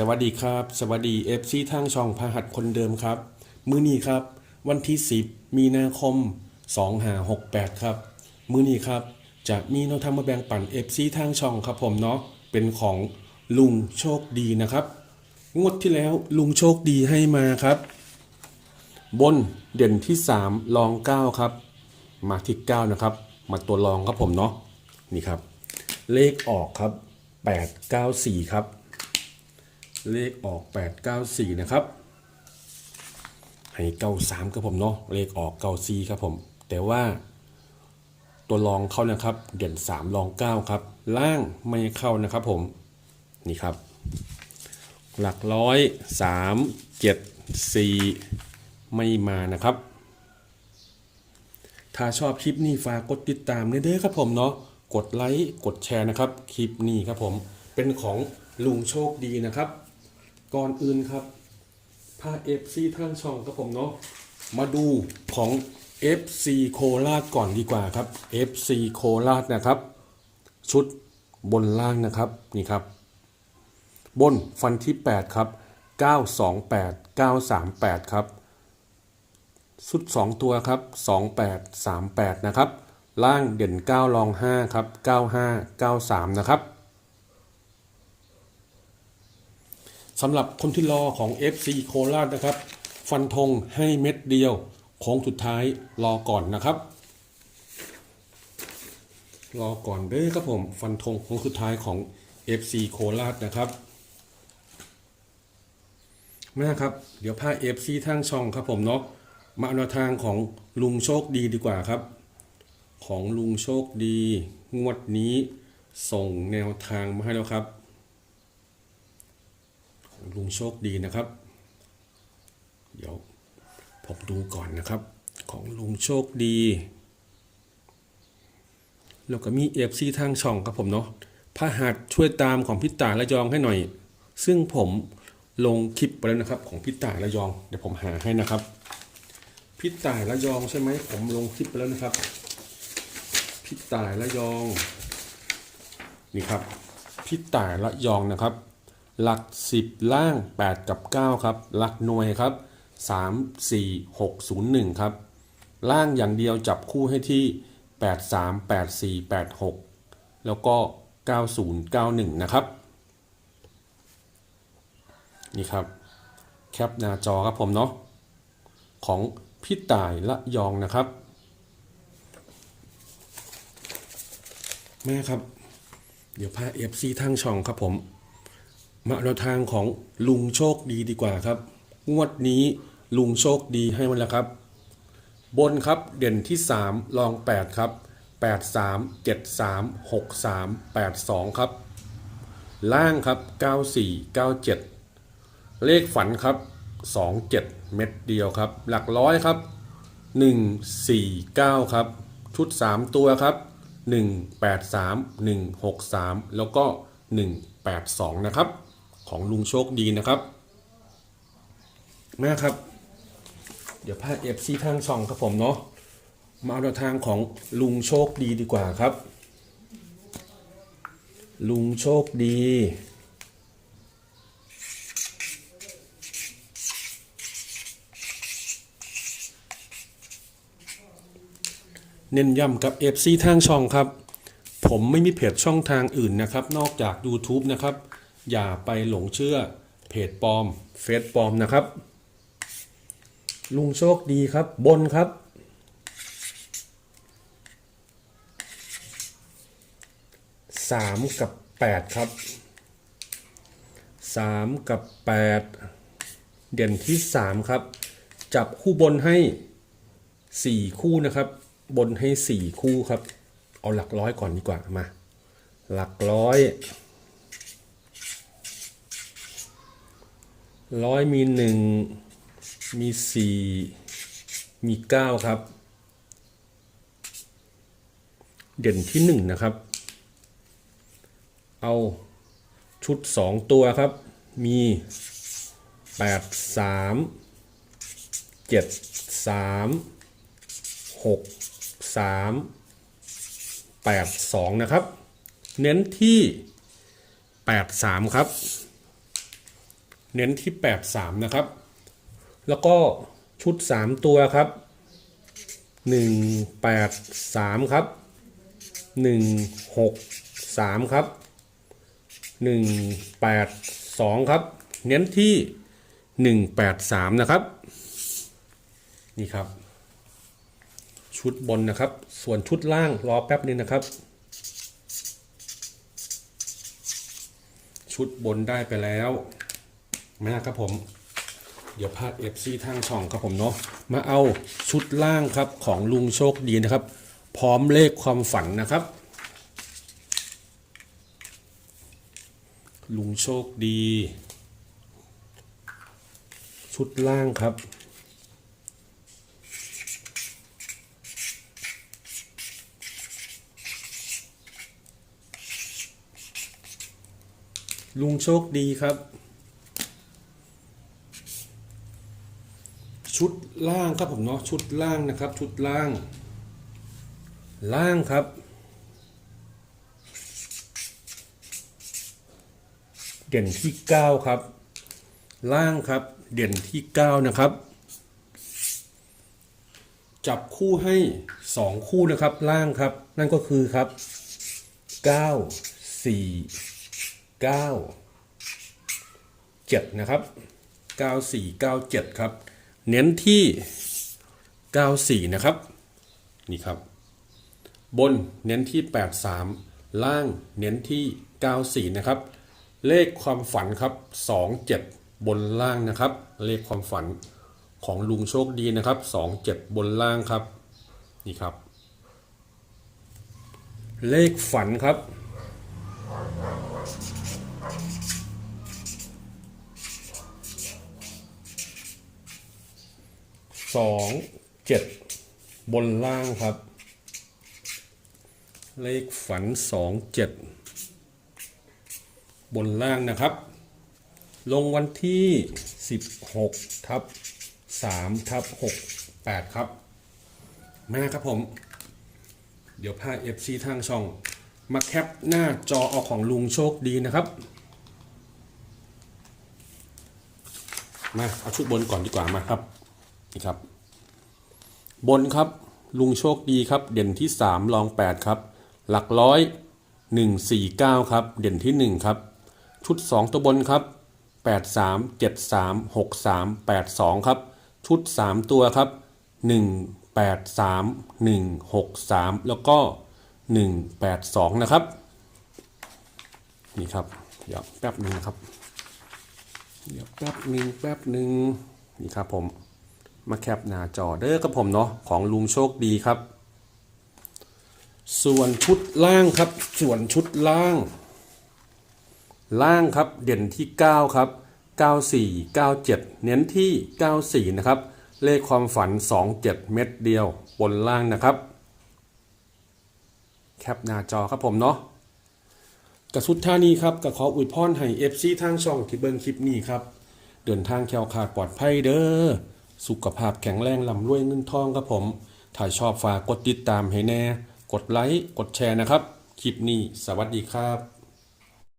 สวัสดีครับ สวัสดีเอฟซีทางช่องพาหัสคนเดิมครับ มือนี้ครับ วันที่ 10 มีนาคม 2568 ครับ มือนี้ครับ จะมีแนวทางมาแบ่งปันเอฟซีทางช่องครับผมเนาะเป็นของลุงโชคดีนะครับ งวดที่แล้วลุงโชคดีให้มาครับ บนเด่นที่3ลอง 9 ครับ มาที่ 9 นะครับ มาตัวรองครับผมเนาะนี่ครับ เลขออกครับ 894 ครับ เลขออก 894 นะครับ ให้ 93 ครับผมเนาะ เลขออก 94 ครับผม แต่ว่าตัวรองเข้านะครับ เด่น 3 รอง 9 ครับ ล่างไม่เข้านะครับผม นี่ครับ หลักร้อย 3 7 4 ไม่มานะครับ ถ้าชอบคลิปนี้ฝากกดติดตามด้วยเด้อครับผมเนาะ กดไลค์ กดแชร์นะครับ คลิปนี้ครับผม เป็นของลุงโชคดีนะครับ ก่อนอื่นครับพา FC ทางช่องครับผมเนาะมาดูของ FC โคราชก่อนดีกว่าครับ FC โคราชนะครับ ชุดบนล่างนะครับนี่ครับ บนฟันที่ 8 ครับ 928 938 ครับ ชุด 2 ตัวครับ 28 38 นะครับ ล่างเด่น 9 รอง 5 ครับ 95 93 นะครับ สำหรับคนที่รอของ FC โคราชนะครับ ฟันธงให้เม็ดเดียวโค้งสุดท้ายรอก่อนนะครับ รอก่อนเด้อครับผม ฟันธงโค้งสุดท้ายของ FC โคราชนะครับแม่ครับ เดี๋ยวพา FC ทางช่องครับผมเนาะมาแนวทางของลุงโชคดีดีกว่าครับ ของลุงโชคดี งวดนี้ส่งแนวทางมาให้แล้วครับ ลุงโชคดีนะครับ เดี๋ยวผมดูก่อนนะครับ ของลุงโชคดี แล้วก็มีเอฟซีทางช่องครับผมเนาะพระหัสช่วยตามของพิตาระยองให้หน่อย ซึ่งผมลงคลิปไปแล้วนะครับ ของพิตาระยอง เดี๋ยวผมหาให้นะครับ พิตายระยองใช่ไหมผมลงคลิปไปแล้วนะครับ พิตายระยอง นี่ครับพิตายระยองนะครับ หลัก 10 ล่าง 8 กับ 9 ครับ หลักหน่วยครับ 3 4 6 0 1 ครับ ล่างอย่างเดียวจับคู่ให้ที่ 8 3 8 4 8 6 แล้วก็ 90 91 นะครับ นี่ครับ แคปหน้าจอครับผมเนาะของพี่ต่ายละยองนะครับ แม่ครับ เดี๋ยวพาเอฟซีทางช่องครับผม มาแนวทางของลุงโชคดีดีกว่าครับ งวดนี้ลุงโชคดีให้มันแล้วครับ บนครับเด่นที่ 3 ลอง 8 ครับ 8 3 7 3 6 3 8 2 ครับ ล่างครับ 94 97 เลขฝันครับ 27 เม็ดเดียวครับ หลักร้อยครับ 149 ครับ ชุด 3 ตัวครับ 183 163 แล้วก็ 182 นะครับ ของลุงโชคดีนะครับแม่ครับ เดี๋ยวพาเอฟซีทางช่องครับผมเนาะมาเอาทางของลุงโชคดีดีกว่าครับ ลุงโชคดีเน้นย้ำกับ FC ทางช่องครับ ผมไม่มีเพจช่องทางอื่นนะครับ นอกจาก YouTube นะครับ อย่าไปหลงเชื่อเพจปลอม เฟซปลอมนะครับ ลุงโชคดีครับ บนครับ สามกับแปดครับสามกับแปดเด่นที่สามครับ จับคู่บนให้สี่คู่นะครับ บนให้สี่คู่ครับ เอาหลักร้อยก่อนดีกว่ามา หลักร้อย ร้อยมีหนึ่งมีสี่มีเก้าครับ เด่นที่หนึ่งนะครับ เอาชุดสองตัวครับ มีแปดสามเจ็ดสามหกสามแปดสองนะครับ เน้นที่แปดสามครับ เน้นที่ 83 นะครับ แล้วก็ชุด 3 ตัวครับ 183 ครับ 163 ครับ 182 ครับ เน้นที่ 183 นะครับ นี่ครับ ชุดบนนะครับ ส่วนชุดล่างรอแป๊บนึงนะครับชุดบนได้ไปแล้ว นะครับผม เดี๋ยวพาดเอฟซีทางช่องครับผมเนาะมาเอาชุดล่างครับของลุงโชคดีนะครับ พร้อมเลขความฝันนะครับ ลุงโชคดี ชุดล่างครับลุงโชคดีครับ ชุดล่างครับผมเนาะชุดล่างนะครับ ชุดล่าง ล่างครับ เด่นที่ 9 ครับ ล่างครับ เด่นที่ 9 นะครับ จับคู่ให้ 2 คู่นะครับ ล่างครับ นั่นก็คือครับ 9 4 9 7 นะครับ 94 97 ครับ เน้นที่ 94 นะครับ นี่ครับ บนเน้นที่ 83 ล่างเน้นที่ 94 นะครับ เลขความฝันครับ 27 บนล่างนะครับ เลขความฝันของลุงโชคดีนะครับ 27 บนล่างครับ นี่ครับ เลขฝันครับ สองเจ็ดบนล่างครับ เลขฝันสองเจ็ดบนล่างนะครับ ลงวันที่สิบหกทับสามทับหกแปดครับ มาครับผม เดี๋ยวพา FC ทางช่อง มาแคปหน้าจอเอาของลุงโชคดีนะครับ มา เอาชุดบนก่อนดีกว่ามาครับ นี่ครับ บนครับลุงโชคดีครับ เด่นที่ 3 รอง 8 ครับ หลักร้อย 149 ครับ เด่นที่ 1 ครับ ชุด 2 ตัวบนครับ 83 73 63 82 ครับ ชุด 3 ตัวครับ 183 163 แล้วก็ 182 นะครับ นี่ครับ เดี๋ยวแป๊บหนึ่งครับ เดี๋ยวแป๊บหนึ่งแป๊บหนึ่งนี่ครับผม มาแคปหน้าจอเด้อครับผมเนาะของลุงโชคดีครับ ส่วนชุดล่างครับ ส่วนชุดล่าง ล่างครับเด่นที่ 9 ครับ 94 97 เน้นที่ 94 นะครับ เลขความฝัน 27 เม็ดเดียว บนล่างนะครับ แคปหน้าจอครับผมเนาะกระสุดท่านี้ครับก็ขออวยพรให้ FC ทางช่องที่เบิ่งคลิปนี้ครับ เดินทางแคล้วคลาดปลอดภัยเด้อ สุขภาพแข็งแรงลำรวยเงินทองครับผม ถ้าชอบฝากกดติดตามให้แน่ กดไลค์ กดแชร์นะครับ คลิปนี้ สวัสดีครับ